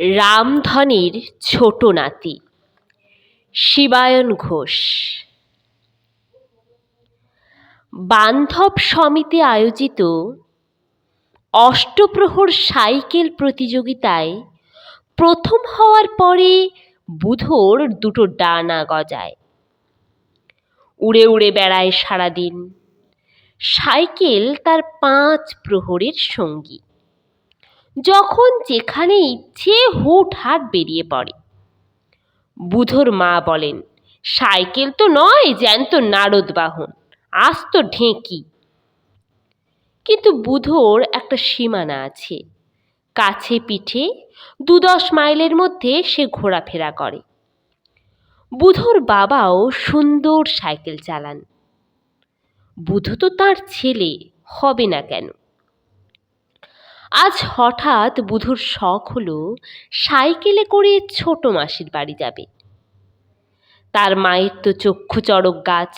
রামধনের ছোট নাতি। শিবায়ন ঘোষ। বান্ধব সমিতি আয়োজিত অষ্টপ্রহর সাইকেল প্রতিযোগিতায় প্রথম হওয়ার পরে বুধোর দুটো ডানা গজায়। উড়ে উড়ে বেড়ায় সারাদিন। সাইকেল তার পাঁচ প্রহরের সঙ্গী। যখন যেখানে ইচ্ছে হুট হাট বেরিয়ে পড়ে। বুধোর মা বলেন, সাইকেল তো নয়, জ্যান্ত নারদ বাহন, আজ তো ঢেঁকি। কিন্তু বুধোর একটা সীমানা আছে। কাছে পিঠে দু দশ মাইলের মধ্যে সে ঘোরাফেরা করে। বুধোর বাবাও সুন্দর সাইকেল চালান। বুধো তো তার ছেলে, হবে না কেন? আজ হঠাৎ বুধুর শখ হলো সাইকেলে করে ছোট মাসির বাড়ি যাবে। তার মায়ের তো চক্ষু চড়ক গাছ।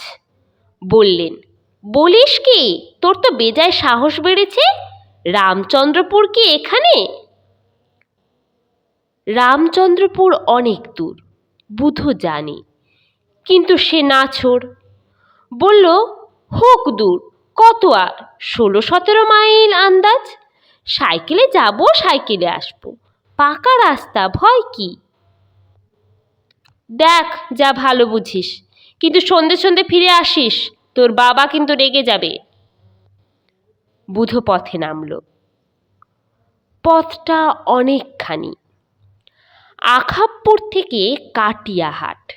বললেন, বলিস কি, তোর তো বেজায় সাহস বেড়েছে? রামচন্দ্রপুর কি এখানে? রামচন্দ্রপুর অনেক দূর, বুধ জানে, কিন্তু সে না ছোড়। বলল, হোক দূর, কত আর, ষোলো সতেরো মাইল আন্দাজ? সাইকেলে যাব, সাইকেলে আসব। পাকা রাস্তা, ভয় কি? দেখ, যা ভালো বুঝিস। কিন্তু সন্ধে সন্ধে ফিরে আসিস, তোর বাবা কিন্তু রেগে যাবে। বুধো পথে নামল। পথটা অনেকখানি। আখাবপুর থেকে কাটিয়াহাট।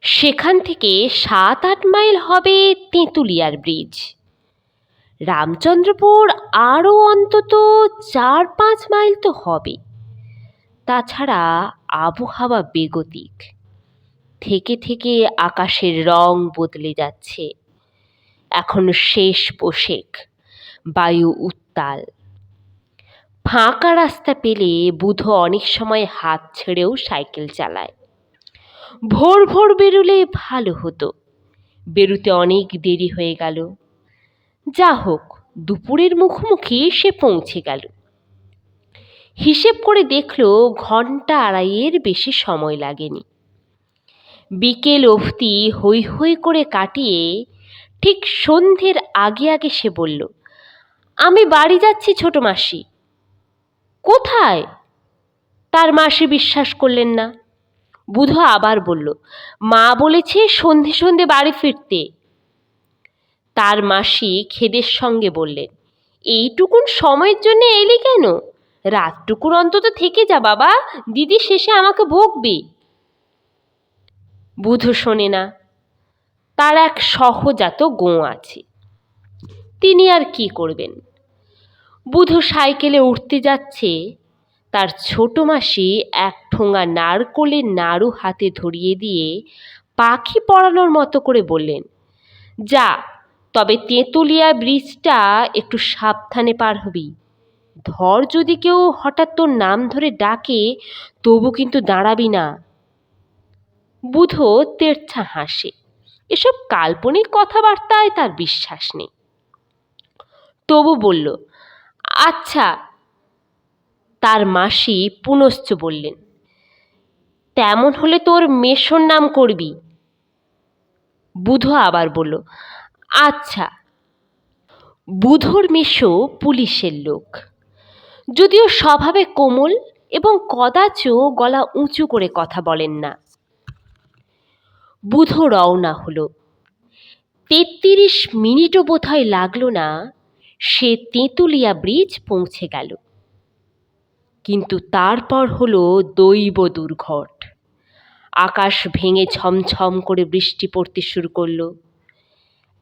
সেখান থেকে সাত আট মাইল হবে তেঁতুলিয়ার ব্রিজ। রামচন্দ্রপুর আরও অন্তত চার পাঁচ মাইল তো হবে। তাছাড়া আবহাওয়া বেগতিক। থেকে থেকে আকাশের রং বদলে যাচ্ছে। এখন শেষ পোশেক বায়ু উত্তাল। ফাঁকা রাস্তা পেলে বুধো অনেক সময় হাত ছেড়েও সাইকেল চালায়। ভোর ভোর বেরুলে ভালো হতো। বেরুতে অনেক দেরি হয়ে গেল। যা হোক দুপুরের মুখোমুখি সে পৌঁছে গেল। হিসেব করে দেখল ঘণ্টা আড়াইয়ের বেশি সময় লাগেনি। বিকেল অবধি হৈ হৈ করে কাটিয়ে ঠিক সন্ধ্যের আগে আগে সে বলল, আমি বাড়ি যাচ্ছি ছোট মাসি। কোথায়? তার মাসি বিশ্বাস করলেন না। বুধ আবার বলল, মা বলেছে সন্ধে সন্ধে বাড়ি ফিরতে। তার মাসি খেদের সঙ্গে বললেন, এইটুকুন সময়ের জন্য এলি কেন? রাতটুকুর অন্তত থেকে যা বাবা, দিদি শেষে আমাকে বকবে বুধো শোনে না, তার এক সহজাত গোঁ আছে। তিনি আর কি করবেন? বুধো সাইকেলে উঠতে যাচ্ছে, তার ছোট মাসি এক ঠোঙা নারকোলের নাড়ু হাতে ধরিয়ে দিয়ে পাখি পড়ানোর মতো করে বললেন, যা তবে তেঁতুলিয়া ব্রিজটা একটু সাবধানে পার হবি। ধর যদি কেউ হঠাৎ তোর নাম ধরে ডাকে, তবু কিন্তু দাঁড়াবি না। বুধো তেরছা হাসে। এসব কাল্পনিক কথাবার্তায় তার বিশ্বাস নেই। তবু বলল আচ্ছা। তার মাসি পুনশ্চ বললেন, তেমন হলে তোর মেশোর নাম করবি। বুধো আবার বলল আচ্ছা বুধোর মেশো পুলিশের লোক। যদিও স্বভাবে কোমল এবং কদাচ গলা উঁচু করে কথা বলেন না। বুধো রওনা হলো। তেত্রিশ মিনিটও বোধহয় লাগল না, সে তেঁতুলিয়া ব্রিজ পৌঁছে গেল। কিন্তু তারপর হলো দৈব দুর্ঘট। আকাশ ভেঙে ছমছম করে বৃষ্টি পড়তে শুরু করল।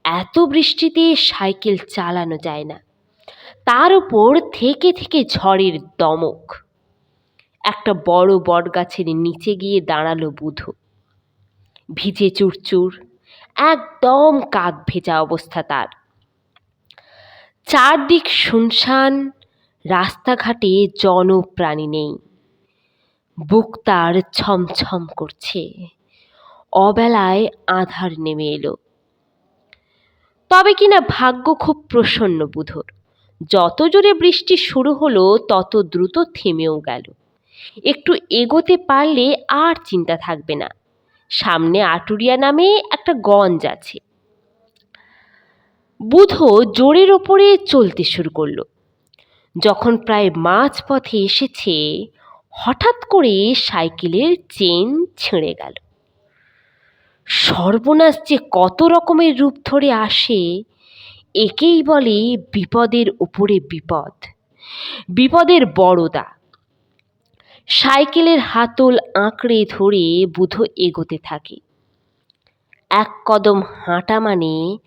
এত বৃষ্টিতে সাইকেল চালানো যায় না। তার উপর থেকে থেকে ঝড়ের দমক। একটা বড় বটগাছের নিচে গিয়ে দাঁড়াল বুধো। ভিজে চুরচুর, একদম কাক ভেজা অবস্থা তার। চারদিক শুনশান, রাস্তাঘাটে জনপ্রাণী নেই। বুক তার ছমছম করছে। অবেলায় আধার নেমে এলো। তবে কিনা ভাগ্য খুব প্রসন্ন বুধোর। যত জোরে বৃষ্টি শুরু হলো, তত দ্রুত থেমেও গেল। একটু এগোতে পারলে আর চিন্তা থাকবে না। সামনে আটুরিয়া নামে একটা গঞ্জ আছে। বুধো জোরের ওপরে চলতে শুরু করল। যখন প্রায় মাঝ পথে এসেছে, হঠাৎ করে সাইকেলের চেন ছিঁড়ে গেল। সর্বনাশ যে কত রকমের রূপ ধরে আসে, একেই বলে বিপদের উপরে বিপদ। বিপদের বড়দা। সাইকেলের হাতল আঁকড়ে ধরে বুধো এগোতে থাকে। এক কদম হাঁটা মানে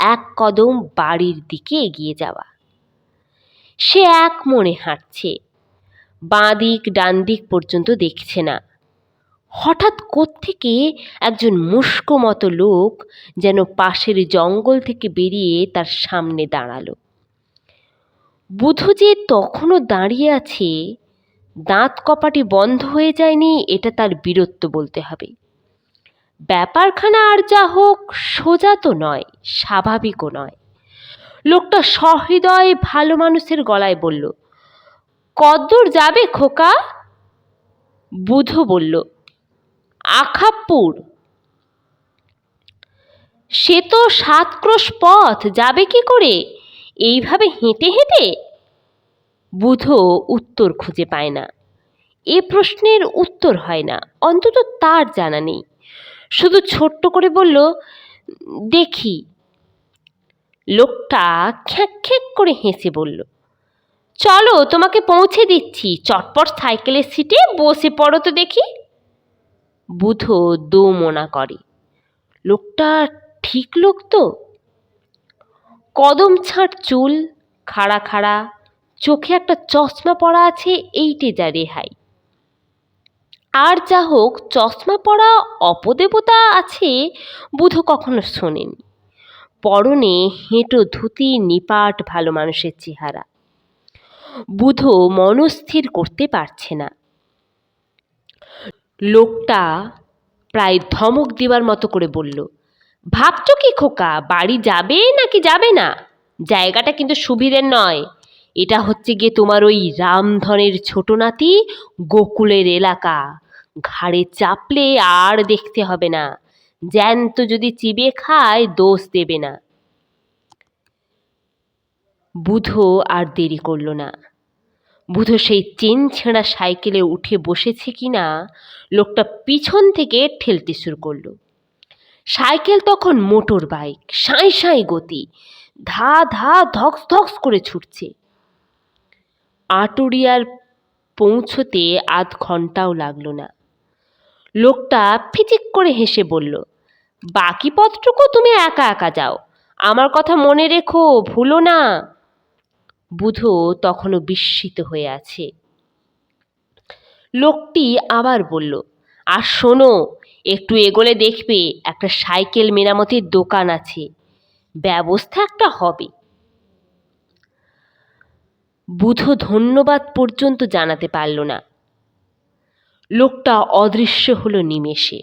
এক কদম বাড়ির দিকে এগিয়ে যাওয়া। সে এক মনে হাঁটছে। বাঁ দিক ডান দিক পর্যন্ত দেখছে না। হঠাৎ কোত্থেকে একজন মুস্কো মতো লোক যেন পাশের জঙ্গল থেকে বেরিয়ে তার সামনে দাঁড়াল। বুধ যে তখনও দাঁড়িয়ে আছে, দাঁত কপাটি বন্ধ হয়ে যায়নি, এটা তার বীরত্ব বলতে হবে। ব্যাপারখানা আর যা হোক, সোজা তো নয়, স্বাভাবিকও নয়। লোকটা সহৃদয়, ভালো মানুষের গলায় বলল, কদ্দূর যাবে খোকা? বুধ বলল আখাপ্পুর। সে তো সাত ক্রোশ পথ, যাবে কি করে? এইভাবে হেঁটে হেঁটে? বুধ উত্তর খুঁজে পায় না। এ প্রশ্নের উত্তর হয় না, অন্তত তার জানা নেই। শুধু ছোট্ট করে বলল, দেখি। লোকটা খ্যাঁক খ্যাঁক করে হেসে বলল, চলো তোমাকে পৌঁছে দিচ্ছি, চটপট সাইকেলের সিটে বসে পড়ো তো দেখি। বুধো দো মনা করে। লোকটা ঠিক লোক তো? কদম ছাঁট চুল, খাড়া খাড়া, চোখে একটা চশমা পরা আছে এইটে যা রেহাই। আর যা হোক, চশমা পরা অপদেবতা আছে বুধো কখনো শোনেনি। পরনে হেঁটো ধুতি, নিপাট ভালো মানুষের চেহারা। বুধো মনস্থির করতে পারছে না। লোকটা প্রায় ধমক দেওয়ার মতো করে বলল, ভাবছ কি খোকা, বাড়ি যাবে নাকি যাবে না? জায়গাটা কিন্তু সুবিধের নয়। এটা হচ্ছে গিয়ে তোমার ওই রামধনের ছোট নাতি গোকুলের এলাকা। ঘাড়ে চাপলে আর দেখতে হবে না। জ্যান্ত যদি চিবিয়ে খায়, দোষ দেবে না। বুধো আর দেরি করল না। বুধো সেই চেন ছেঁড়া সাইকেলে উঠে বসেছে কি না, লোকটা পিছন থেকে ঠেলতে শুরু করল। সাইকেল তখন মোটর বাইক, সাঁই সাঁই গতি, ধা ধা ধক্স ধক্স করে ছুটছে। আটুরিয়ার পৌঁছতে আধ ঘন্টাও লাগল না। লোকটা ফিচিক করে হেসে বলল, বাকি পথটুকু তুমি একা একা যাও, আমার কথা মনে রেখো, ভুলো না। বুধো তখনও বিস্মিত হয়ে আছে। লোকটি আবার বলল, আর শোনো, একটু এগোলে দেখবে একটা সাইকেল মেরামতির দোকান আছে। ব্যবস্থা একটা হবে। বুধো ধন্যবাদ পর্যন্ত জানাতে পারল না। লোকটা অদৃশ্য হলো নিমেষে।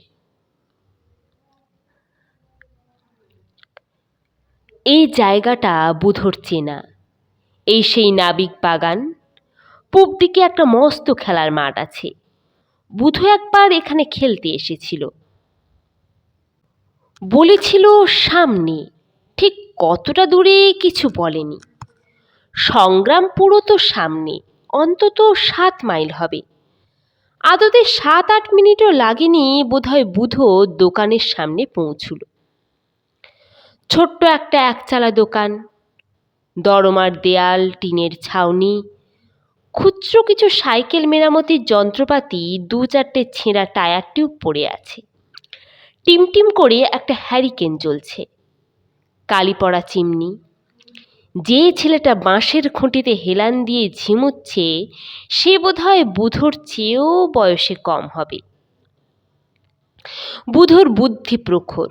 এই জায়গাটা বুধোর চেনা। এই সেই নাবিক বাগান। পূব দিকে একটা মস্ত খেলার মাঠ আছে। বুধো একবার এখানে খেলতে এসেছিল। বলেছিল, সামনে। ঠিক কতটা দূরে কিছু বলেনি। সংগ্রাম পুরো তো সামনে, অন্তত সাত মাইল হবে। আদতে সাত আট মিনিটও লাগেনি, বোধহয় বুধো দোকানের সামনে পৌঁছল। ছোট্ট একটা একচালা দোকান দরমার দেয়াল, টিনের ছাউনি, খুচরো কিছু সাইকেল মেরামতির যন্ত্রপাতি, দু চারটে ছেঁড়া টায়ার টিউব পড়ে আছে। টিমটিম করে একটা হ্যারিকেন জ্বলছে। কালি পড়া চিমনি। যে ছেলেটা বাঁশের খুঁটিতে হেলান দিয়ে ঝিমুচ্ছে, সে বোধহয় বুধোর চেয়েও বয়সে কম হবে। বুধোর বুদ্ধি প্রখর।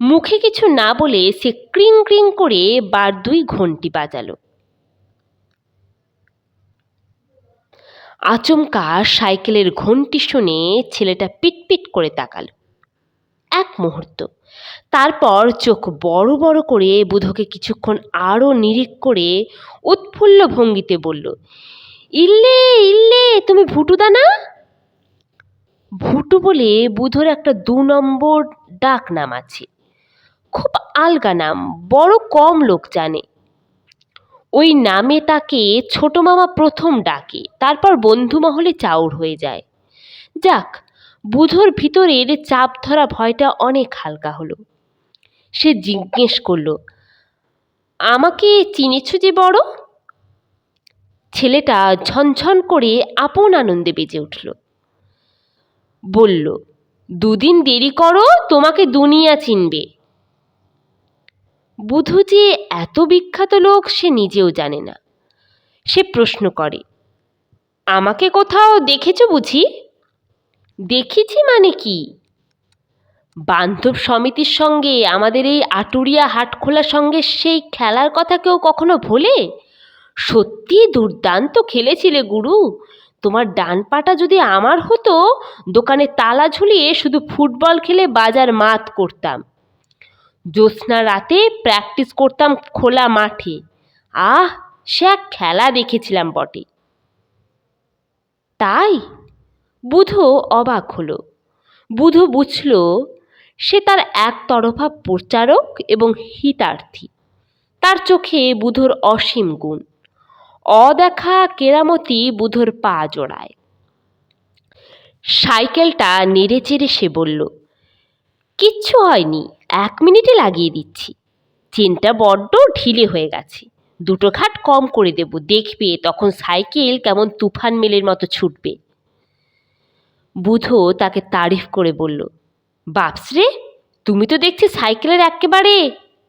মুখে কিছু না বলে সে ক্রিং ক্রিং করে বার দুই ঘন্টি বাজালো। আচমকা সাইকেলের ঘন্টি শুনে ছেলেটা পিটপিট করে তাকালো। এক মুহূর্ত। তারপর চোখ বড় বড় করে বুধকে কিছুক্ষণ আরও নিরিখ করে উৎফুল্ল ভঙ্গিতে বলল, ইল্লে ইল্লে, তুমি ভুটুদা না ভুটু বলে বুধর একটা দু নম্বর ডাক নাম আছে। খুব আলগা নাম, বড় কম লোক জানে। ওই নামে তাকে ছোট মামা প্রথম ডাকে, তারপর বন্ধু মহলে চাউর হয়ে যায়। যাক, বুধর ভিতরের চাপ ধরা ভয়টা অনেক হালকা হলো। সে জিজ্ঞেস করল, আমাকে চিনেছ যে বড়? ছেলেটা ঝনঝন করে আপন আনন্দে বেজে উঠল। বলল, দুদিন দেরি করো, তোমাকে দুনিয়া চিনবে। বুধু যে এত বিখ্যাত লোক সে নিজেও জানে না। সে প্রশ্ন করে, আমাকে কোথাও দেখেছ বুঝি? দেখেছি মানে কি? বান্ধব সমিতির সঙ্গে আমাদের এই আটুরিয়া হাটখোলার সঙ্গে সেই খেলার কথা কেউ কখনো ভোলে? সত্যি দুর্দান্ত খেলেছিলে গুরু। তোমার ডান পাটা যদি আমার হতো, দোকানে তালা ঝুলিয়ে শুধু ফুটবল খেলে বাজার মাত করতাম। জ্যোৎস্না রাতে প্র্যাকটিস করতাম খোলা মাঠে। আহ, সে এক খেলা দেখেছিলাম বটে। তাই বুধো অবাক হলো। বুধো বুঝল, সে তার একতরফা প্রচারক এবং হিতার্থী। তার চোখে বুধোর অসীম গুণ। অদেখা কেরামতি বুধোর পা জোড়ায়। সাইকেলটা নেড়ে চেড়ে সে বলল কিচ্ছু হয়নি। এক মিনিটে লাগিয়ে দিচ্ছি। চেনটা বড্ড ঢিলে হয়ে গেছে। দুটো ঘাট কম করে দেব। দেখবে তখন সাইকেল কেমন তুফান মেলের মতো ছুটবে। বুধ তাকে তারিফ করে বলল বাপসরে তুমি তো দেখছি সাইকেলের একেবারে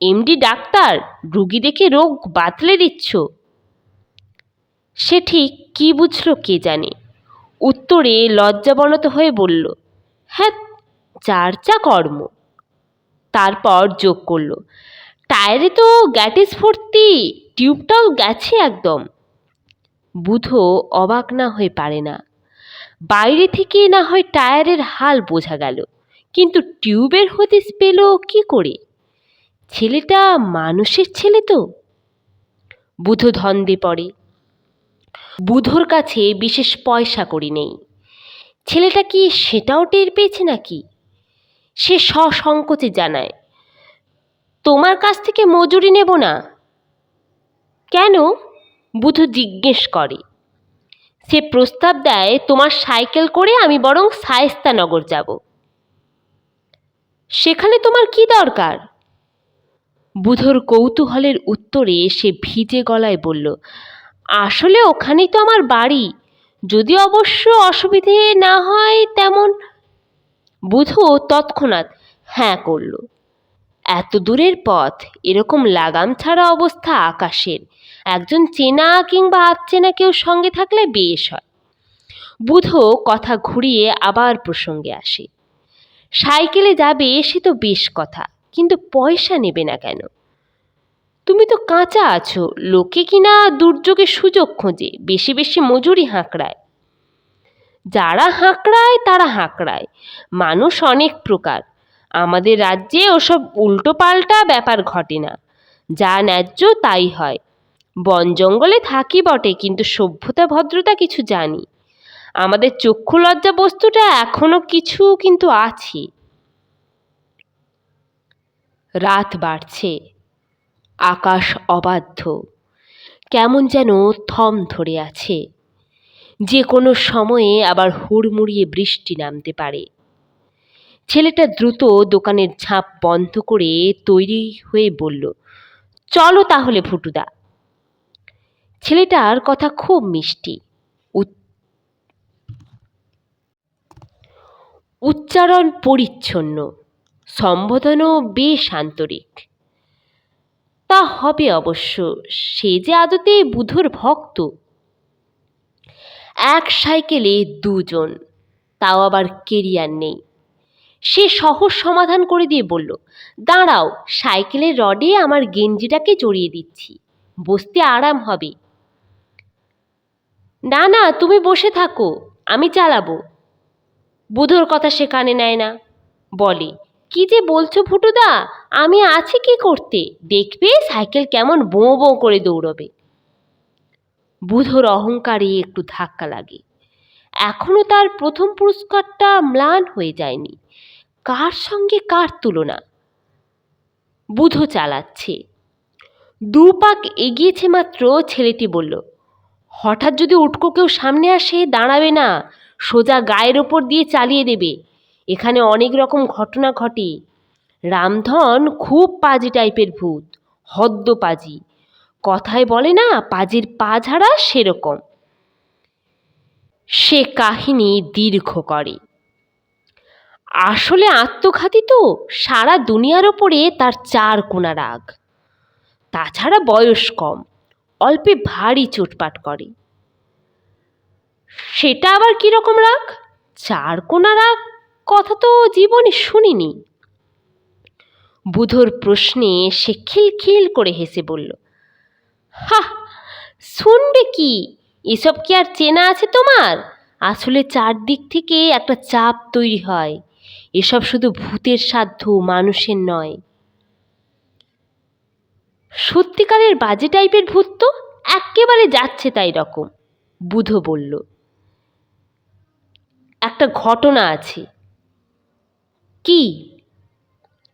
এমডি ডাক্তার। রুগী দেখে রোগ বাতলে দিচ্ছ। সে ঠিক কি বুঝলো কে জানে। উত্তরে লজ্জাবনত হয়ে বলল হ্যাঁ যার যা কর্ম। তারপর যোগ করল। টায়ারে তো গ্যাটিস ভর্তি, টিউবটাও গেছে একদম। বুধো অবাক না হয়ে পারে না। বাইরে থেকে না হয় টায়ারের হাল বোঝা গেল। কিন্তু টিউবের হদিস পেল কি করে? ছেলেটা মানুষের ছেলে তো। বুধো ধন্দে পড়ে। বুধোর কাছে বিশেষ পয়সা করি নেই। ছেলেটা কি সেটাও টের পেয়েছে নাকি? সে সসংকোচে জানায়, তোমার কাছ থেকে মজুরি নেব না? কেন? বুধু জিজ্ঞেস করে। সে প্রস্তাব দেয় তোমার সাইকেল করে আমি বরং শায়েস্তানগর যাব। সেখানে তোমার কি দরকার? বুধর কৌতূহলের উত্তরে সে ভিজে গলায় বলল, আসলে ওখানেই তো আমার বাড়ি। যদি অবশ্য অসুবিধে না হয় তেমন বুধু তৎক্ষণাৎ। হ্যাঁ করল। এত দূরের পথ, এরকম লাগাম ছাড়া অবস্থা আকাশের। একজন চেনা কিংবা আচ্চেনা কেউ সঙ্গে থাকলে বেশ হয়। বুধো কথা ঘুরিয়ে আবার প্রসঙ্গে আসে। সাইকেলে যাবে সে তো বেশ কথা, কিন্তু পয়সা নেবে না কেন? তুমি তো কাঁচা আছো, লোকে কিনা দুর্যোগে সুযোগ খোঁজে, বেশি বেশি মজুরি হাঁকড়ায়। যারা হাঁকড়ায়, তারা হাঁকড়ায়। মানুষ অনেক প্রকার। আমাদের রাজ্যে ওসব উল্টো পাল্টা ব্যাপার ঘটে না। যা ন্যায্য, তাই হয়। বন জঙ্গলে থাকি বটে, কিন্তু সভ্যতা, ভদ্রতা কিছু জানি। আমাদের চক্ষু লজ্জা বস্তুটা এখনও কিছু কিন্তু আছে। রাত বাড়ছে। আকাশ অবাধ্য। কেমন যেন থম ধরে আছে। যে কোনো সময়ে আবার হুড়মুড়িয়ে বৃষ্টি নামতে পারে। ছেলেটা দ্রুত দোকানের ঝাঁপ বন্ধ করে তৈরি হয়ে বলল, চলো তাহলে ফুটুদা ছেলেটার কথা খুব মিষ্টি। উচ্চারণ পরিচ্ছন্ন, সম্বোধনও বেশ আন্তরিক। তা হবে অবশ্য, সে যে আদতে বুধুর ভক্ত এক সাইকেলে দুজন, তাও আবার কেরিয়ার নেই। সে সহজ সমাধান করে দিয়ে বলল, দাঁড়াও, সাইকেলের রডে আমার গেঞ্জিটাকে জড়িয়ে দিচ্ছি, বসতে আরাম হবে। না না, তুমি বসে থাকো, আমি চালাবো বুধোর কথা সে কানে নেয় না, বলে, কি যে বলছো ফুটুদা আমি আছি কি করতে? দেখবে সাইকেল কেমন বোঁ বোঁ করে দৌড়বে। বুধর অহংকারে একটু ধাক্কা লাগে। এখনও তার প্রথম পুরস্কারটা ম্লান হয়ে যায়নি। কার সঙ্গে কার তুলনা? বুধ চালাচ্ছে। দু পাক এগিয়েছে মাত্র, ছেলেটি বলল, হঠাৎ যদি উটকো কেউ সামনে আসে, দাঁড়াবে না, সোজা গায়ের ওপর দিয়ে চালিয়ে দেবে। এখানে অনেক রকম ঘটনা ঘটে। রামধন খুব পাজি টাইপের ভূত হদ্দ পাজি কথায় বলে না, পাজির পা ঝাড়া সেরকম। সে কাহিনী দীর্ঘ করে। আসলে আত্মঘাতী তো, সারা দুনিয়ার ওপরে তার চার কোনা রাগ। তাছাড়া বয়স কম, অল্পে ভারী চোটপাট করে। সেটা আবার কীরকম রাগ? চার কোনা রাগ, কথা তো জীবনে শুনিনি। বুধর প্রশ্নে সে খিলখিল করে হেসে বলল হা শুনবে কি? এসব কি আর চেনা আছে তোমার? আসলে চারদিক থেকে একটা চাপ তৈরি হয়। এসব শুধু ভূতের সাধ্য, মানুষের নয়। সত্যিকারের বাজে টাইপের ভূত তো একেবারে যাচ্ছে তাই রকম, বুধ বলল। একটা ঘটনা আছে। কি?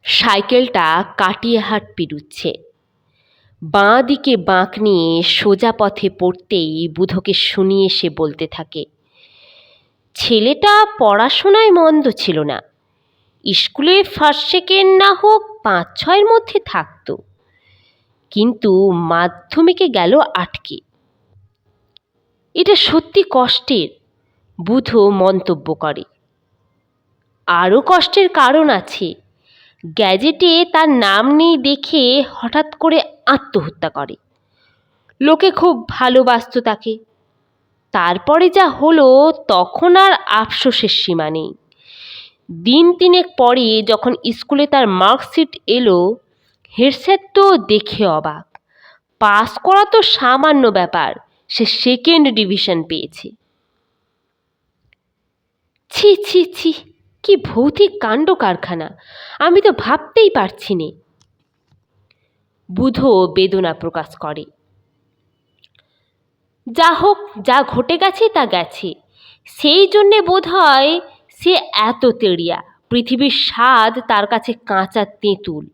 সাইকেলটা কাটিয়ে হাট পেরুচ্ছে বাঁ দিকে বাঁক নিয়ে সোজা পথে পড়তেই বুধকে শুনিয়ে সে বলতে থাকে, ছেলেটা পড়াশোনায় মন্দ ছিল না। স্কুলে ফার্স্ট, সেকেন্ড না হোক পাঁচ, ছয়ের মধ্যে থাকতো। কিন্তু মাধ্যমিকে গেল আটকে। এটা সত্যি কষ্টের বুধ মন্তব্য করে। আরও কষ্টের কারণ আছে। গ্যাজেটে তার নাম নেই দেখে হঠাৎ করে আত্মহত্যা করে। লোকে খুব ভালোবাসত তাকে। তারপরে যা হলো, তখন আর আফসোসের সীমা নেই। দিন তিনেক পরে যখন স্কুলে তার মার্কশিট এলো, হেডস্যার তো দেখে অবাক। পাস করা তো সামান্য ব্যাপার, সে সেকেন্ড ডিভিশন পেয়েছে। ছি ছি ছি কি ভৌতিক কাণ্ড কারখানা আমি তো ভাবতেই পারছি নে বুধ বেদনা প্রকাশ করে যা হোক যা ঘটে গেছে তা গেছে সেই জন্যে বোধ হয় সে এত তেড়িয়া পৃথিবীর স্বাদ তার কাছে কাঁচা তেঁতুল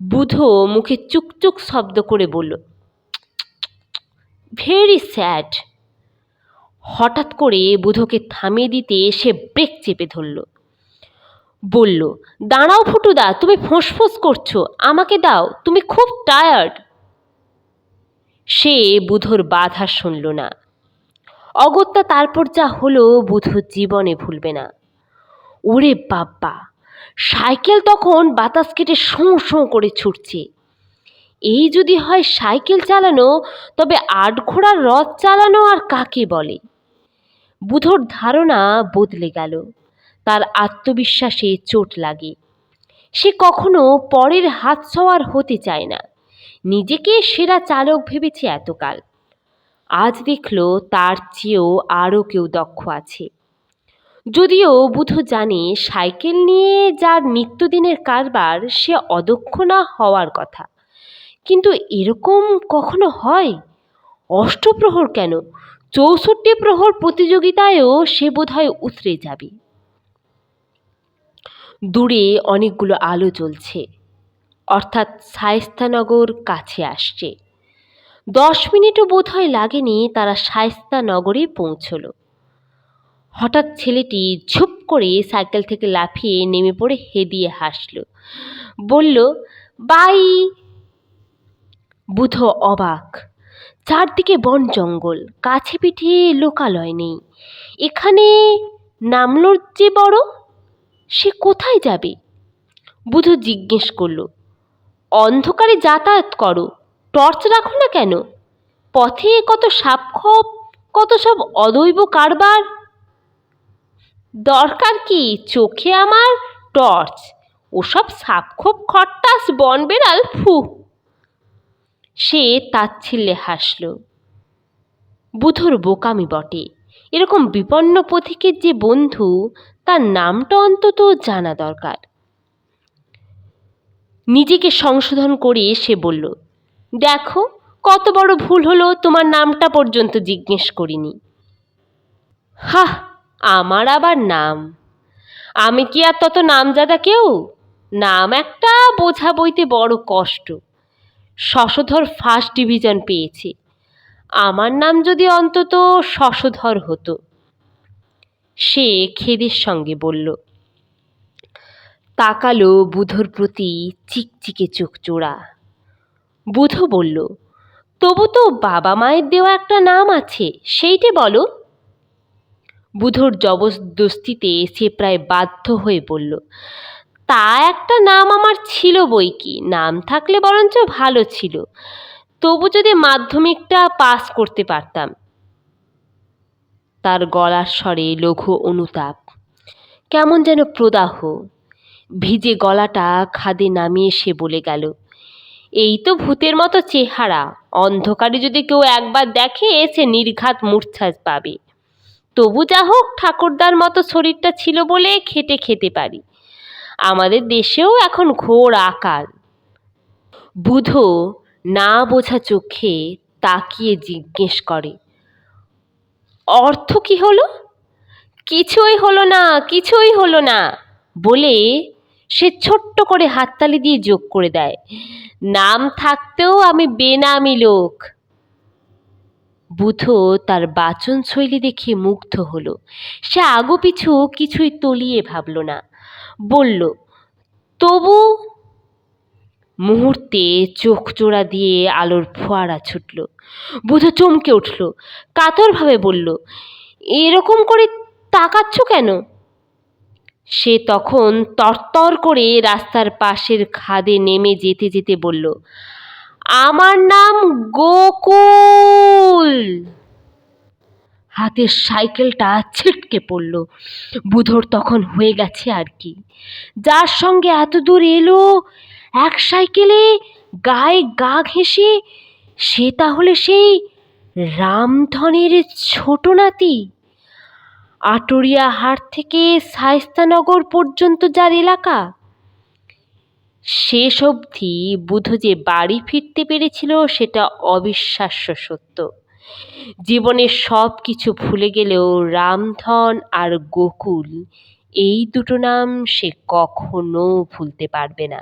বুধ মুখে চুকচুক শব্দ করে বলল ভেরি স্যাড হঠাৎ করে বুধকে থামিয়ে দিতে সে ব্রেক চেপে ধরল। বলল, দাঁড়াও ফুটুদা, তুমি ফোঁসফোঁস করছ। আমাকে দাও, তুমি খুব টায়ার্ড সে বুধর বাধা শুনল না। অগত্যা তারপর যা হলো বুধ জীবনে ভুলবে না। ওরে বাব্বা, সাইকেল তখন বাতাস কেটে শোঁ শোঁ করে ছুটছে। এই যদি হয় সাইকেল চালানো, তবে আট ঘোড়ার রথ চালানো আর কাকে বলে? বুধর ধারণা বদলে গেল। তার আত্মবিশ্বাসে চোট লাগে। সে কখনো পরের হাত সওয়ার হতে চায় না। নিজেকে সেরা চালক ভেবেছে এতকাল। আজ দেখল তার চেয়েও আরও কেউ দক্ষ আছে। যদিও বুধ জানে সাইকেল নিয়ে যার নিত্যদিনের কারবার সে অদক্ষ না হওয়ার কথা। কিন্তু এরকম কখনো হয়? অষ্টপ্রহর কেন? চৌষট্টি প্রহর প্রতিযোগিতায়ও সে বোধহয় উতরে যাবে। দূরে অনেকগুলো আলো জ্বলছে। অর্থাৎ শায়স্তানগর কাছে আসছে। দশ মিনিটও বোধহয় লাগেনি তারা শায়স্তানগরে পৌঁছলো। হঠাৎ ছেলেটি ঝুপ করে সাইকেল থেকে লাফিয়ে নেমে পড়ে হেদিয়ে হাসল। বলল, বাই! বুধ অবাক। চারদিকে বন জঙ্গল, কাছে পিঠে লোকালয় নেই। এখানে নামলোর যে বড়, সে কোথায় যাবে? বুধ জিজ্ঞেস করল। অন্ধকারে যাতায়াত করো, টর্চ রাখো না কেন? পথে কত সাপখোপ, কত সব অদৈব কারবার। দরকার কি চোখে আমার টর্চ? ওসব সাপখোপ, খট্টাস বন বেড়াল ফু সে তাচ্ছিল্যে হাসল। বুধর বোকামি বটে। এরকম বিপন্ন পথিকের যে বন্ধু, তার নামটা অন্তত জানা দরকার। নিজেকে সংশোধন করে সে বলল, দেখো, কত বড় ভুল হলো, তোমার নামটা পর্যন্ত জিজ্ঞেস করিনি। হা আমার আবার নাম। আমি কি আর তত নামজাদা কেউ? নাম একটা বোঝা বইতে বড় কষ্ট। শশধর ফার্স্ট ডিভিশন পেয়েছে। আমার নাম যদি অন্তত শশধর হতো। সে খেদের সঙ্গে বলল, তাকালো বুধর প্রতি চিকচিকে চোখ চোড়া বুধ বলল, তবু তো বাবা মায়ের দেওয়া একটা নাম আছে, সেইটে বলো। বুধর জবরদস্তিতে সে প্রায় বাধ্য হয়ে বলল তা একটা নাম আমার ছিল বই কি? নাম থাকলে বরঞ্চ ভালো ছিল। তবু যদি মাধ্যমিকটা পাস করতে পারতাম। তার গলার স্বরে লঘু অনুতাপ। কেমন যেন প্রদাহ। ভিজে গলাটা খাদে নামিয়ে সে বলে গেল, এই তো ভূতের মতো চেহারা। অন্ধকারে যদি কেউ একবার দেখে, সে নির্ঘাত মূর্ছা পাবে। তবু যা হোক, ঠাকুরদার মতো শরীরটা ছিল বলে খেটে খেতে পারি। আমাদের দেশেও এখন ঘোর আকাল। বুধ না বোঝা চোখে তাকিয়ে জিজ্ঞেস করে, অর্থ কি হলো? কিছুই হলো না, কিছুই হলো না। বলে সে ছোট্ট করে হাততালি দিয়ে যোগ করে দেয়, নাম থাকতেও আমি বেনামি লোক। বুধ তার বাচন শৈলী দেখে মুগ্ধ হলো। সে আগু পিছু কিছুই তলিয়ে ভাবল না। বলল, তবু? মুহূর্তে চোখ চোড়া দিয়ে আলোর ফোয়ারা ছুটল। বুধ চমকে উঠল, কাতরভাবে বলল, এরকম করে তাকাচ্ছ কেন? সে তখন তরতর করে রাস্তার পাশের খাদে নেমে যেতে যেতে বলল, আমার নাম গোকুল। হাতের সাইকেলটা ছিটকে পড়ল। বুধর তখন হয়ে গেছে আর কি। যার সঙ্গে এত দূর এলো, এক সাইকেলে গায়ে গা ঘেঁষে, সে তাহলে সেই রামধনের ছোট নাতি। আটরিয়া হাট থেকে শায়স্তানগর পর্যন্ত যার এলাকা। শেষ অবধি বুধ যে বাড়ি ফিরতে পেরেছিল, সেটা অবিশ্বাস্য সত্য। জীবনের সব কিছু ভুলে গেলেও রামধন আর গোকুল, এই দুটো নাম সে কখনো ভুলতে পারবে না।